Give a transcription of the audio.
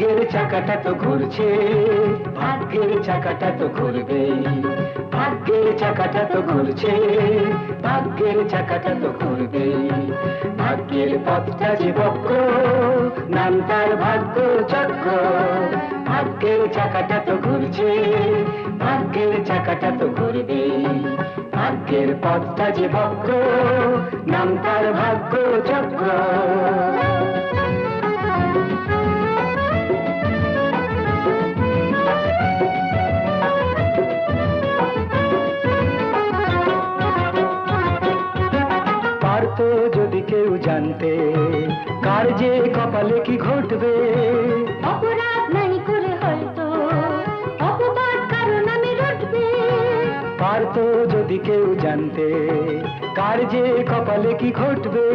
ভাগ্যের চাকাটা তো ঘুরছে, ভাগ্যের চাকাটা তো ঘুরবে, ভাগ্যের চাকাটা তো ঘুরছে, ভাগ্যের চাকাটা তো ঘুরবে। ভাগ্যের পথটা যে বক্র নাম তার ভাগ্য চক্র ভাগ্যের চাকাটা তো ঘুরছে, ভাগ্যের চাকাটা তো ঘুরবে। ভাগ্যের পথটা যে বক্র নাম তার ভাগ্য চক্র পারতো যদি কেউ জানতে কার যে কপালে কি ঘটবে? অপরাধ নাই করে হয়তো অপবাদ কারণ আমি রটবে। পারতো যদি কেউ জানতে কার যে কপালে কি ঘটবে?